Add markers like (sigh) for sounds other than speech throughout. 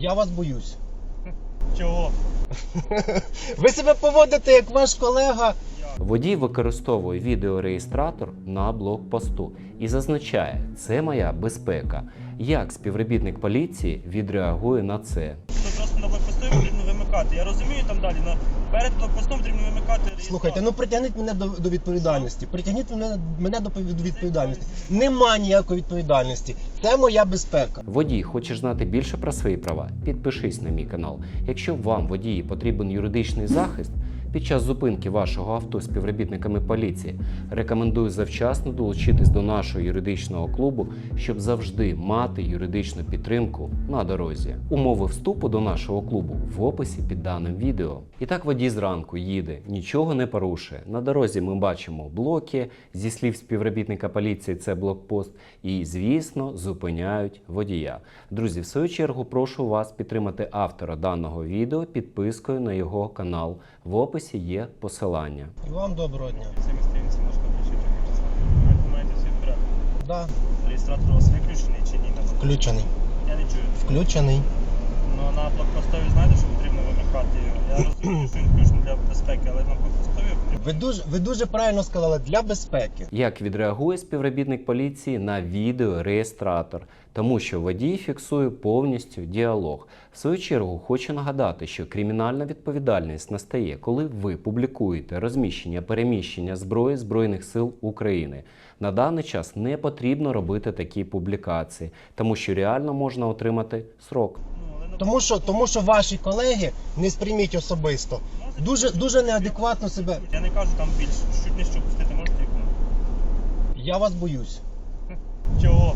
Я вас боюсь. Чого? Ви себе поводите як ваш колега. Водій використовує відеореєстратор на блокпосту і зазначає, це моя безпека. Як співробітник поліції відреагує на це? Просто на блокпосту потрібно вимикати. Я розумію там далі, але перед блокпостом потрібно вимикати реєстратор. Слухайте, ну притягніть мене до, до відповідальності. Притягніть мене, мене до повід- відповідальності. Нема ніякої відповідальності. Це моя безпека. Водій, хочеш знати більше про свої права? Підпишись на мій канал. Якщо вам водії потрібен юридичний захист під час зупинки вашого авто співробітниками поліції, рекомендую завчасно долучитись до нашого юридичного клубу, щоб завжди мати юридичну підтримку на дорозі. Умови вступу до нашого клубу в описі під даним відео. І так водій зранку їде, нічого не порушує. На дорозі ми бачимо блоки. Зі слів співробітника поліції, це блокпост. І, звісно, зупиняють водія. Друзі, в свою чергу прошу вас підтримати автора даного відео підпискою на його канал. В описі є посилання. І вам доброго дня. Цими сторінці можна включити. Ви маєте всі в. Да, Реєстратор у вас виключений чи ні? включений. Я не чую. Включений. Ну на блокпостові знаєте, що потрібно його. Я розумію, що він включений для безпеки, але на блокпостові. Ви дуже, ви дуже правильно сказали для безпеки. Як відреагує співробітник поліції на відеореєстратор, тому що водій фіксує повністю діалог. В свою чергу хочу нагадати, що кримінальна відповідальність настає, коли ви публікуєте розміщення переміщення зброї Збройних сил України. На даний час не потрібно робити такі публікації, тому що реально можна отримати срок. Ну, Тому що, тому що ваші колеги не сприйміть особисто. Можете Дуже, дуже неадекватно себе. Я не кажу там більше. Чуть не що пустити, можете їх? Я вас боюсь. (laughs) Чого?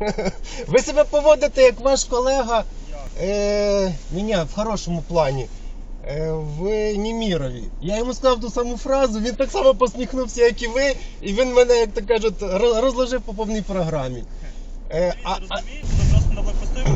(laughs) Ви себе поводите як ваш колега. Е, мене в хорошому плані. Е, в Німірові. Я йому сказав ту саму фразу, він так само посміхнувся, як і ви, і він мене, як то кажуть, роз- розложив по повній програмі. Е, а, а, розумієте, що просто на вимикати. Я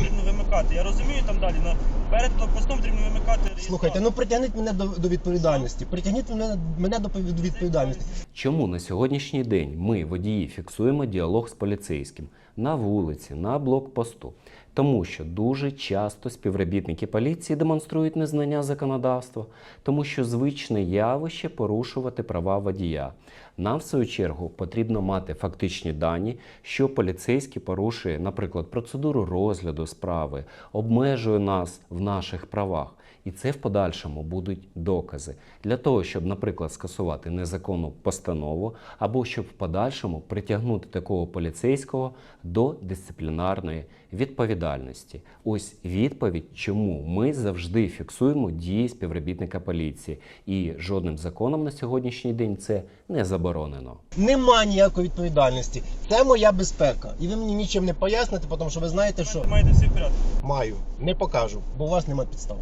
розумію там далі, але перед блокпостом потрібно вимикати реєстратор. слухайте, ну притягніть мене до, до відповідальності. Притягніть мене, мене до повід- відповідальності. Чому на сьогоднішній день ми, водії, фіксуємо діалог з поліцейським на вулиці, на блокпосту? Тому що дуже часто співробітники поліції демонструють незнання законодавства, тому що звичне явище порушувати права водія. Нам, в свою чергу, потрібно мати фактичні дані, що поліцейський порушує, наприклад, процедуру розгляду справи, обмежує нас в наших правах. І це в подальшому будуть докази для того, щоб, наприклад, скасувати незаконну постанову, або щоб в подальшому притягнути такого поліцейського до дисциплінарної відповідальності. Ось відповідь, чому ми завжди фіксуємо дії співробітника поліції, і жодним законом на сьогоднішній день це не заборонено. Нема ніякої відповідальності. Це моя безпека. І ви мені нічим не поясните, тому що ви знаєте, що маєте всі порядку. маю. Не покажу, бо у вас немає підстав.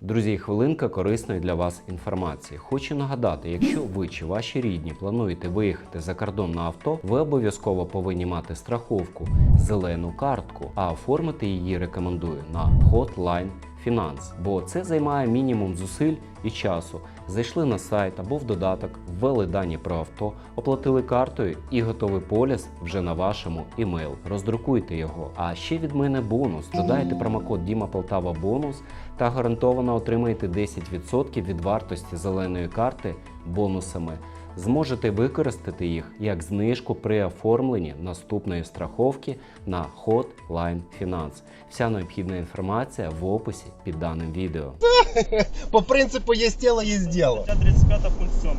Друзі, хвилинка корисної для вас інформації. Хочу нагадати, якщо ви чи ваші рідні плануєте виїхати за кордон на авто, ви обов'язково повинні мати страховку, зелену картку, а оформити її рекомендую на Hotline Finance, бо це займає мінімум зусиль і часу. Зайшли на сайт або в додаток, ввели дані про авто, оплатили картою і готовий поліс вже на вашому імейл. Роздрукуйте його. А ще від мене бонус. Додайте промокод Діма Полтава бонус та гарантовано отримаєте 10% від вартості зеленої карти бонусами. Зможете використати їх як знижку при оформленні наступної страховки на Hotline Finance. Вся необхідна інформація в описі під даним відео. (laughs) По принципу є тіло, є діло. Стаття 35 пункт 7.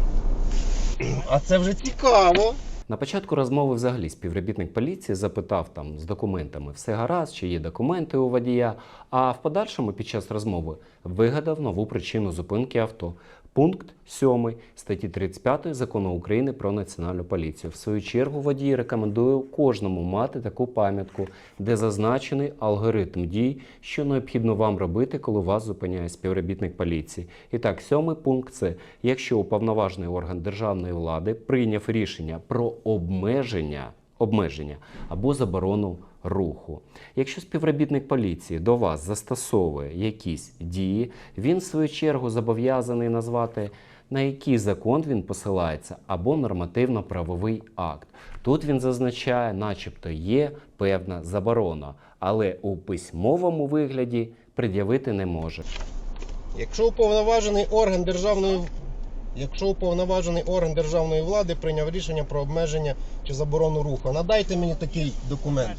А це вже цікаво. На початку розмови взагалі співробітник поліції запитав там з документами все гаразд, чи є документи у водія. А в подальшому під час розмови вигадав нову причину зупинки авто. Пункт 7 статті 35 закону України про національну поліцію. В свою чергу водій рекомендує кожному мати таку пам'ятку, де зазначений алгоритм дій, що необхідно вам робити, коли вас зупиняє співробітник поліції. І так, сьомий пункт це якщо уповноважений орган державної влади прийняв рішення про обмеження, обмеження або заборону руху. Якщо співробітник поліції до вас застосовує якісь дії, він в свою чергу зобов'язаний назвати на який закон він посилається або нормативно-правовий акт. Тут він зазначає, начебто є певна заборона, але у письмовому вигляді пред'явити не може. Якщо уповноважений орган державної Якщо уповноважений орган державної влади прийняв рішення про обмеження чи заборону руху, надайте мені такий документ.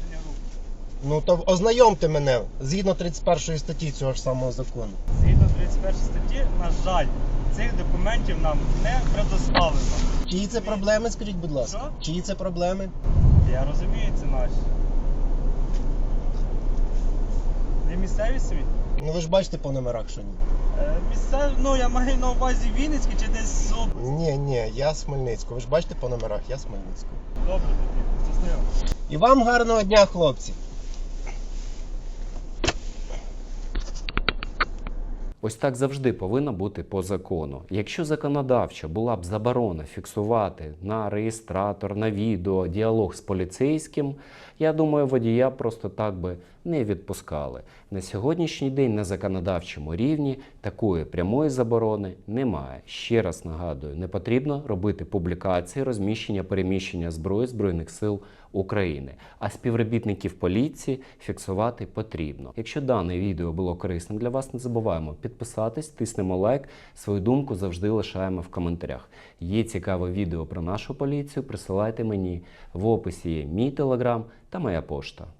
Ну то ознайомте мене згідно 31 статті цього ж самого закону. Згідно 31 статті, на жаль, цих документів нам не предоставлено. Чиї це проблеми, скажіть, будь ласка? Що? Чиї це проблеми? Я розумію, це наші. Ви місцеві собі? Ну ви ж бачите по номерах, що ні. Е, місцеві, ну я маю на увазі Вінницький чи десь з області. Ні, ні, я з Хмельницького. Ви ж бачите по номерах, я з Хмельницького. Добре тоді, щасливо. І вам гарного дня, хлопці. Ось так завжди повинно бути по закону. Якщо законодавчо була б заборона фіксувати на реєстратор, на відео діалог з поліцейським, я думаю, водія просто так би не відпускали. На сьогоднішній день на законодавчому рівні такої прямої заборони немає. Ще раз нагадую, не потрібно робити публікації розміщення переміщення зброї Збройних сил України, а співробітників поліції фіксувати потрібно. Якщо дане відео було корисним для вас, не забуваємо підписатись, тиснемо лайк. Свою думку завжди лишаємо в коментарях. Є цікаве відео про нашу поліцію. Присилайте мені в описі є мій телеграм та моя пошта.